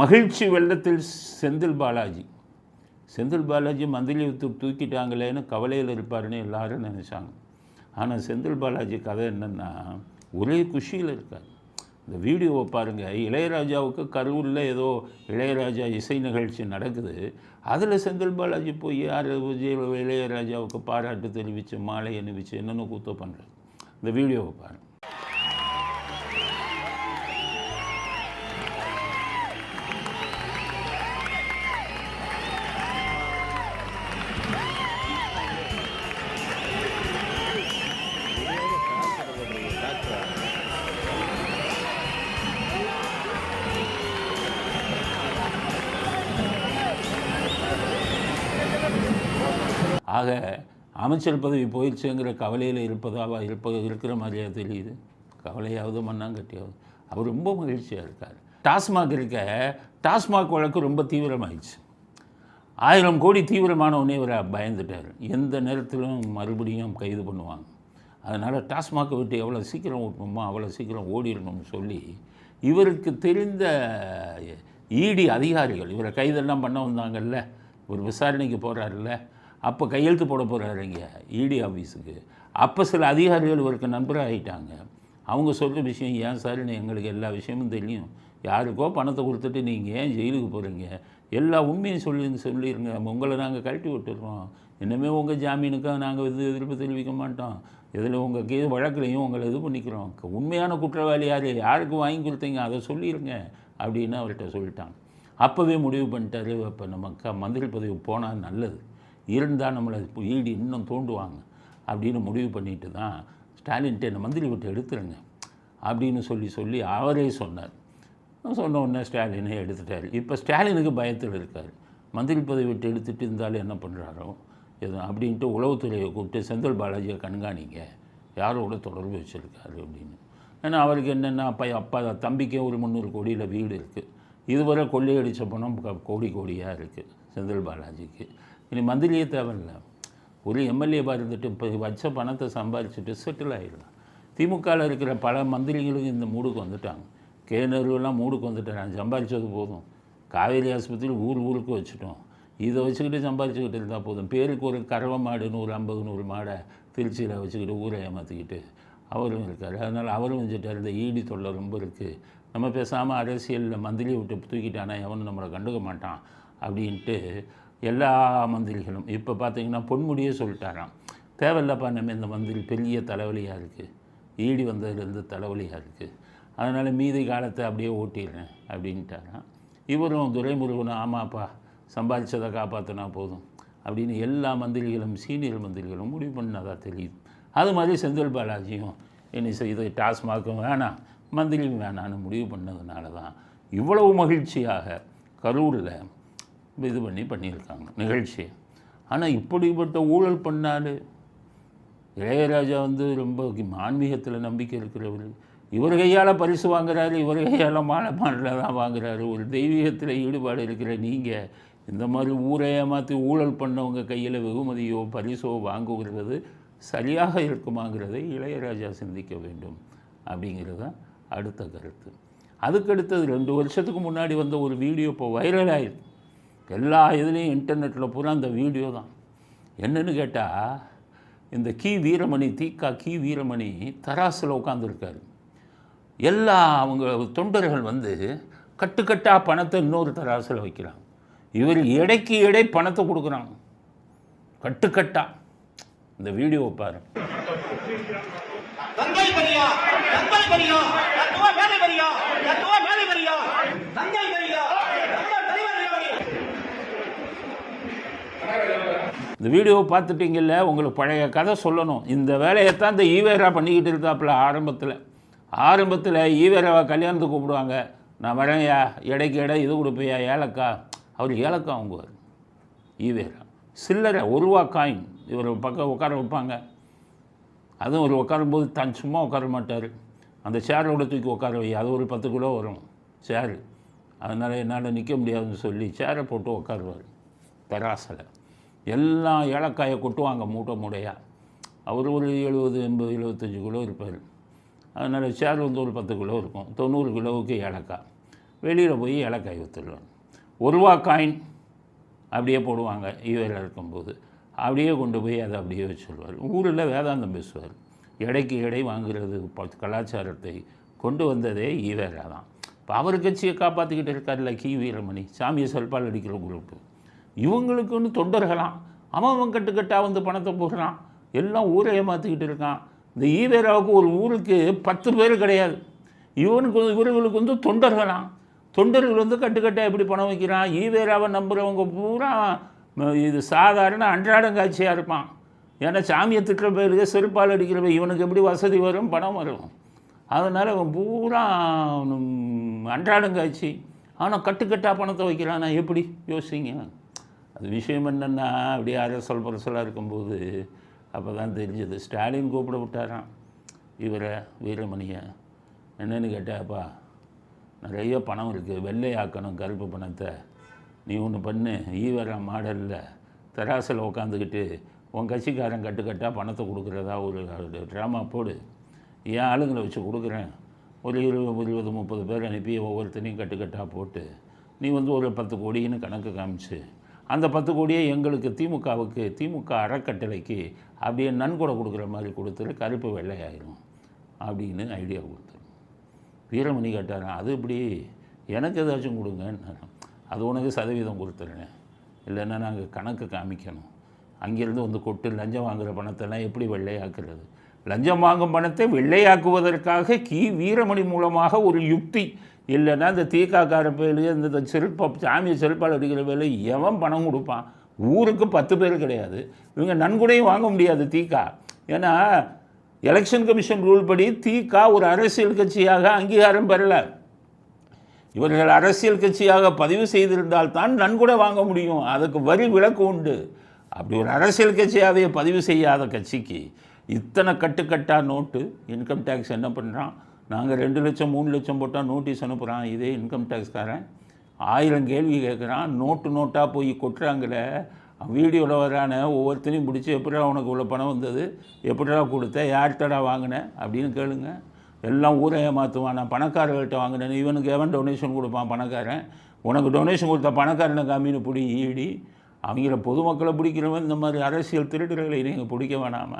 மகிழ்ச்சி வெள்ளத்தில் செந்தில் பாலாஜி. செந்தில் பாலாஜி மந்திரி தூக்கிட்டாங்களேன்னு கவலையில் இருப்பாருன்னு எல்லாரும் நினச்சாங்க. ஆனால் செந்தில் பாலாஜி கதை என்னென்னா ஒரே குஷியில் இருக்கார். இந்த வீடியோவை பாருங்கள் இளையராஜாவுக்கு கரூரில் ஏதோ இளையராஜா இசை நிகழ்ச்சி நடக்குது. அதில் செந்தில் பாலாஜி போய் யார் விஜய் இளையராஜாவுக்கு பாராட்டு தெரிவித்து மாலை அணிவிச்சு என்னென்ன கூத்த பண்ணுறாரு இந்த வீடியோவை பாருங்கள் ஆக அமைச்சர் பதவி போயிடுச்சுங்கிற கவலையில் இருப்பதாவா இருப்ப இருக்கிற மாதிரியாக தெரியுது கவலையாவது மண்ணாங்கட்டியாவது அவர் ரொம்ப மகிழ்ச்சியாக இருக்கார் டாஸ்மாக் இருக்க டாஸ்மாக் வழக்கு ரொம்ப தீவிரமாயிடுச்சு ஆயிரம் கோடி தீவிரமானவனே இவர் பயந்துட்டார் எந்த நேரத்திலும் மறுபடியும் கைது பண்ணுவாங்க அதனால் டாஸ்மாக்கை விட்டு எவ்வளோ சீக்கிரம் ஓட்டணுமோ அவ்வளோ சீக்கிரம் ஓடிடணும்னு சொல்லி இவருக்கு தெரிந்த இடி அதிகாரிகள் இவரை கைதெல்லாம் பண்ண வந்தாங்கல்ல ஒரு விசாரணைக்கு போகிறாருல்ல அப்போ கையெழுத்து போட போகிறாரு இங்கே இடி ஆஃபீஸுக்கு அப்போ சில அதிகாரிகள் இவருக்கு நண்பராக ஆகிட்டாங்க அவங்க சொல்கிற விஷயம் ஏன் சார்? எங்களுக்கு எல்லா விஷயமும் தெரியும். யாருக்கோ பணத்தை கொடுத்துட்டு நீங்கள் ஏன் ஜெயிலுக்கு போகிறீங்க எல்லா உண்மையும் சொல்லி சொல்லிடுங்க உங்களை நாங்கள் கழட்டி விட்டுடுறோம் இனிமேல் உங்கள் ஜாமீனுக்காக நாங்கள் இது எதிர்ப்பு தெரிவிக்க மாட்டோம். இதில் உங்கள் கே வழக்குலையும் உங்களை இது பண்ணிக்கிறோம். உண்மையான குற்றவாளி யார்? யாருக்கு வாங்கி கொடுத்தீங்க? அதை சொல்லிடுங்க அப்படின்னு அவர்கிட்ட சொல்லிட்டாங்க. அப்போவே முடிவு பண்ணிட்டாரு. அப்போ நம்ம க மந்திரி பதவி போனால் நல்லது. இருந்தால் நம்மளை ஈடு இன்னும் தோண்டுவாங்க. அப்படின்னு முடிவு பண்ணிட்டு தான் ஸ்டாலின்ட்டு என்னை மந்திரி விட்டு எடுத்துருங்க. அப்படின்னு சொல்லி சொல்லி அவரே சொன்னார். சொன்ன உடனே ஸ்டாலினே எடுத்துட்டார். இப்போ ஸ்டாலினுக்கு பயத்தில் இருக்கார். மந்திரி பதவி விட்டு எடுத்துகிட்டு இருந்தாலும் என்ன பண்ணுறாரோ எதுவும் அப்படின்ட்டு உளவுத்துறையை கூப்பிட்டு செந்தில் பாலாஜியை கண்காணிங்க. யாரோட தொடர்பு வச்சுருக்காரு? அப்படின்னு. ஏன்னா அவருக்கு என்னென்னா அப்பா அப்பா தம்பிக்கே ஒரு முந்நூறு கோடியில் வீடு இருக்குது இதுவரை கொள்ளையடித்த பணம் கோடி கோடியாக இருக்குது செந்தில் பாலாஜிக்கு. இனி மந்திரியே தேவையில்லை. ஒரு எம்எல்ஏ இருந்துட்டு இப்போ வச்ச பணத்தை சம்பாதிச்சுட்டு செட்டில் ஆகிடலாம் திமுகவில் இருக்கிற பல மந்திரிகளும் இந்த மூடுக்கு வந்துட்டாங்க. கே நேருவெல்லாம் மூடுக்கு வந்துட்டாங்க. சம்பாதிச்சது போதும். காவேரி ஆஸ்பத்திரி ஊர் ஊருக்கு வச்சுட்டோம். இதை வச்சுக்கிட்டு சம்பாதிச்சுக்கிட்டு இருந்தால் போதும். பேருக்கு ஒரு கறவை மாடு நூறு ஐம்பது நூறு மாடை திருச்சியில் வச்சுக்கிட்டு ஊரை ஏமாற்றிக்கிட்டு அவரும் இருக்கார். அதனால் அவரும் வச்சுட்டார் இந்த ஈடி தொல்லை ரொம்ப இருக்குது நம்ம பேசாமல் அரசியலில் மந்திரியை விட்டு தூக்கிட்டானா எவனும் நம்மளை கண்டுக்க மாட்டான் அப்படின்ட்டு எல்லா மந்திரிகளும். இப்போ பார்த்தீங்கன்னா பொன்முடியே சொல்லிட்டாராம். தேவையில்லப்பா நம்ம இந்த மந்திரி பெரிய தலைவலியாக இருக்குது ஈடி வந்ததுலேருந்து தலைவலியாக இருக்குது அதனால் மீதி காலத்தை அப்படியே ஓட்டிடுறேன் அப்படின்ட்டாராம். இவரும் துரைமுருகனும் ஆமாப்பா சம்பாதிச்சதை காப்பாற்றினா போதும் அப்படின்னு எல்லா மந்திரிகளும் சீனியர் மந்திரிகளும் முடிவு பண்ணதாக தெரியுது அது மாதிரி செந்தில் பாலாஜியும் என்ன செய்து டாஸ்மாகும் வேணாம் மந்திரியும் வேணான்னு முடிவு பண்ணதுனால தான் இவ்வளவு மகிழ்ச்சியாக கரூரில் இது பண்ணி பண்ணியிருக்காங்க நிகழ்ச்சியை. ஆனால் இப்படிப்பட்ட ஊழல் பண்ணால் இளையராஜா வந்து ரொம்ப ஆன்மீகத்தில் நம்பிக்கை இருக்கிறவர். இவர் கையால் பரிசு வாங்குறாரு இவர் கையால் மாலை மாடலில் தான் வாங்குறாரு. ஒரு தெய்வீகத்தில் ஈடுபாடு இருக்கிற நீங்கள் இந்த மாதிரி ஊரை ஏமாற்றி ஊழல் பண்ணவங்க கையில் வெகுமதியோ பரிசோ வாங்குகிறது சரியாக இருக்குமாங்கிறதை இளையராஜா சிந்திக்க வேண்டும் அப்படிங்கிறது தான் அடுத்த கருத்து. அதுக்கடுத்தது ரெண்டு வருஷத்துக்கு முன்னாடி வந்த ஒரு வீடியோ இப்போ வைரல் ஆயிருக்கு. எல்லா இதுலேயும் இன்டர்நெட்டில் பூரா அந்த வீடியோ தான். என்னன்னு கேட்டால் இந்த கி வீரமணி தீக்கா கி வீரமணி தராசில் உட்காந்துருக்காரு எல்லா அவங்க தொண்டர்கள் வந்து கட்டுக்கட்டாக பணத்தை இன்னொரு தராசில் வைக்கிறாங்க. இவர் எடைக்கு எடை பணத்தை கொடுக்குறாங்க. கட்டுக்கட்டா. இந்த வீடியோவை பாரு. தந்தை இந்த வீடியோவை பார்த்துட்டீங்கல்ல உங்களுக்கு பழைய கதை சொல்லணும். இந்த வேலையைத்தான் இந்த ஈவேரா பண்ணிக்கிட்டு இருக்காப்புல ஆரம்பத்தில். ஆரம்பத்தில் ஈவேராவை கல்யாணத்துக்கு கூப்பிடுவாங்க. நான் வரேன்யா இடைக்கு இடை இது கொடுப்பையா ஏலக்கா? அவர் ஏலக்கா வாங்குவார் ஈவேரா. சில்லறை ஒருவா காயின் இவர் பக்கம் உட்கார வைப்பாங்க. அதுவும் ஒரு உட்காரும்போது தான் சும்மா உட்கார மாட்டார். அந்த சேரோட தூக்கி உட்கார வை அது ஒரு பத்து கிலோ வரும் சேரு அதனால் என்னால் நிற்க முடியாதுன்னு சொல்லி சேரை போட்டு உட்காருவார். தராசில். எல்லாம் ஏலக்காயை கொட்டுவாங்க மூட்டை மூடையாக அவர் ஒரு எழுபது எண்பது எழுபத்தஞ்சி கிலோ இருப்பார். அதனால் சேர் வந்து ஒரு பத்து கிலோ இருக்கும். தொண்ணூறு கிலோவுக்கு ஏலக்காய். வெளியில் போய் ஏலக்காய் விற்றுருவாங்க ஒருவா காயின் அப்படியே போடுவாங்க ஈவேரா இருக்கும்போது. அப்படியே கொண்டு போய் அதை அப்படியே வச்சுருவார். ஊரில் வேதாந்தம் பேசுவார். எடைக்கு எடை வாங்குறது கலாச்சாரத்தை கொண்டு வந்ததே ஈவேரா தான். இப்போ அவர் கட்சியை காப்பாற்றிக்கிட்டு இருக்கார்ல கி. வீரமணி. சாமியை செல்பால் அடிக்கிற குரூப்பு இவங்களுக்குன்னு தொண்டர்களாம். அவன் அவன் கட்டுக்கட்டாக வந்து பணத்தை போகிறான் எல்லாம் ஊரை ஏமாற்றிக்கிட்டு இருக்கான். இந்த ஈவேராவுக்கு ஒரு ஊருக்கு பத்து பேர் கிடையாது. இவனுக்கு இவர்களுக்கு வந்து தொண்டர்களாம். தொண்டர்கள் வந்து கட்டுக்கட்டாக எப்படி பணம் வைக்கிறான்? ஈவேராவை நம்புகிறவங்க பூரா இது சாதாரண அன்றாடங்காட்சியாக இருப்பான். ஏன்னா சாமியை திட்டுற பேருக்கு செருப்பால் அடிக்கிற இவனுக்கு எப்படி வசதி வரும்? பணம் வரும். அதனால் அவன் பூரா அன்றாடம் அன்றாடங்காட்சி. ஆனால் கட்டுக்கட்டாக பணத்தை வைக்கிறானா? எப்படி? யோசிங்க. அது விஷயம் என்னென்னா அப்படியே அரசல் பரசலாக இருக்கும்போது அப்போ தான் தெரிஞ்சது. ஸ்டாலின் கூப்பிட விட்டாராம். இவரை வீரமணியை என்னென்னு கேட்டாப்பா நிறைய பணம் இருக்குது வெள்ளையாக்கணும் கருப்பு பணத்தை. நீ ஒன்று பண்ணு. ஈவரா மாடலில் தராசில் உட்காந்துக்கிட்டு உன் கட்சிக்காரன் கட்டுக்கட்டாக பணத்தை கொடுக்குறதா ஒரு ட்ராமா போடு. என் ஆளுங்களை வச்சு கொடுக்குறேன். ஒரு இருபது இருபது முப்பது பேர் அனுப்பி ஒவ்வொருத்தனையும் கட்டுக்கட்டாக போட்டு நீ வந்து ஒரு பத்து கோடின்னு கணக்கு காமிச்சு அந்த பத்து கோடியை எங்களுக்கு திமுகவுக்கு திமுக அறக்கட்டளைக்கு அப்படியே நன்கொடை கொடுக்குற மாதிரி கொடுத்துரு கருப்பு வெள்ளையாயிரும் அப்படின்னு ஐடியா கொடுத்துரு வீரமணி கேட்டாரன் அது இப்படி எனக்கு ஏதாச்சும் கொடுங்கன்னு அது உனக்கு சதவீதம் கொடுத்துருங்க. இல்லைன்னா நாங்கள் கணக்கு காமிக்கணும். அங்கேருந்து வந்து கொட்டு லஞ்சம் வாங்குகிற பணத்தெல்லாம் எப்படி வெள்ளையாக்குறது? லஞ்சம் வாங்கும் பணத்தை வெள்ளையாக்குவதற்காக கி. வீரமணி மூலமாக ஒரு யுக்தி இல்லைன்னா இந்த தீக்காக்கார பேரு இந்த செல்ப சாமியை செல்பால் அடிக்கிற வேலை எவன் பணம் கொடுப்பான்? ஊருக்கு பத்து பேர் கிடையாது. இவங்க நன்கொடையும் வாங்க முடியாது தீக்கா. ஏன்னா எலெக்ஷன் கமிஷன் ரூல் படி தீகா ஒரு அரசியல் கட்சியாக அங்கீகாரம் பெறல. இவர்கள் அரசியல் கட்சியாக பதிவு செய்திருந்தால் தான் நன்கொடை வாங்க முடியும். அதுக்கு வரி விலக்கு உண்டு. அப்படி ஒரு அரசியல் கட்சியாகவே பதிவு செய்யாத கட்சிக்கு இத்தனை கட்டுக்கட்டாக நோட்டு இன்கம் டேக்ஸ் என்ன பண்ணுறான் நாங்கள் ரெண்டு லட்சம் மூணு லட்சம் போட்டால் நோட்டீஸ் அனுப்புகிறான் இதே இன்கம் டேக்ஸ்காரன் ஆயிரம் கேள்வி கேட்குறான் நோட்டு நோட்டாக போய் கொட்டுறாங்களே வீடியோவில் வரான ஒவ்வொருத்தரையும் பிடிச்சி எப்படிடா உனக்கு இவ்வளோ பணம் வந்தது எப்படிடா கொடுத்த யார்கிட்டடா வாங்கினேன் அப்படின்னு கேளுங்க. எல்லாம் ஊரை ஏமாற்றுவான் நான் பணக்காரர்கள்ட்ட வாங்கினேன் இவனுக்கு எவன் டொனேஷன் கொடுப்பான் பணக்காரன்? உனக்கு டொனேஷன் கொடுத்த பணக்காரனை காமின்னு பிடி ஈடி. அவங்கள பொதுமக்களை பிடிக்கிறவன் இந்த மாதிரி அரசியல் திருடர்களை நீங்கள் பிடிக்க வேணாமா.